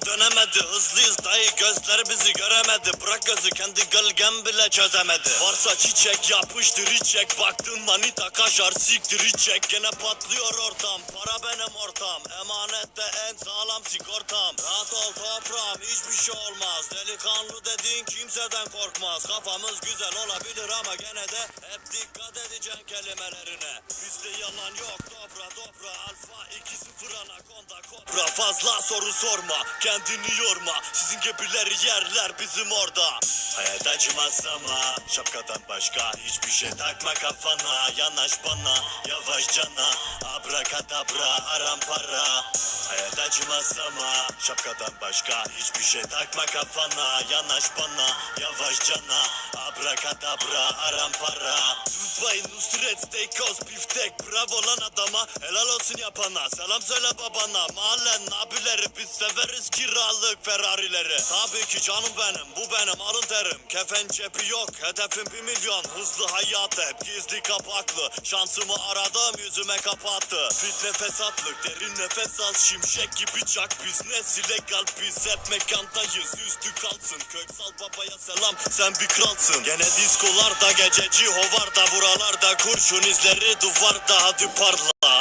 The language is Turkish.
bir dönemedi. Hızlıyız dayı gözleri bizi göremedi. Bırak gözü kendi gölgem bile çözemedi. Varsa çiçek yapıştır içecek Baktın manita kaşar siktir içecek Gene patlıyor ortam para benim ortam. Emanette en sağlam sigortam. Rahat ol toprağım hiçbir şey olmaz. Delikanlı dediğin kimseden korkmaz. Kafamız güzel olabilir ama gene de Hep dikkat edeceksin kelimelerine. Bizde yalan yok dobra dobra Alfa 2-0 anakonda kobra Fazla soru sorma kendini yorma. Sizin gibileri yerler bizim orada. Hayat acımaz ama Şapkadan başka hiçbir şey takma kafana. Yanaş bana yavaş cana. Abrakadabra aram para. Hayat acımaz ama Şapkadan başka hiçbir şey takma kafana. Yanaş bana yavaş cana. Abrakadabra aram para Dubai Nusret Steakhouse biftek Bravo lan adama helal olsun yapana. Selam söyle babana mahallen abileri Biz severiz kiralık Ferrari'leri. Tabii ki canım benim bu benim alın terim Kefen cebi yok hedefim bir milyon. Hızlı hayat hep gizli kapaklı. Şansımı aradım yüzüme kapattı. Fitne fesatlık derin nefes al. Şimşek gibi çak biz nesil legal Biz hep mekandayız üstü kalsın. Köksal babaya selam sen bir kralsın. Gene diskolarda gececi hovarda Buralarda kurşun izleri duvarda hadi parla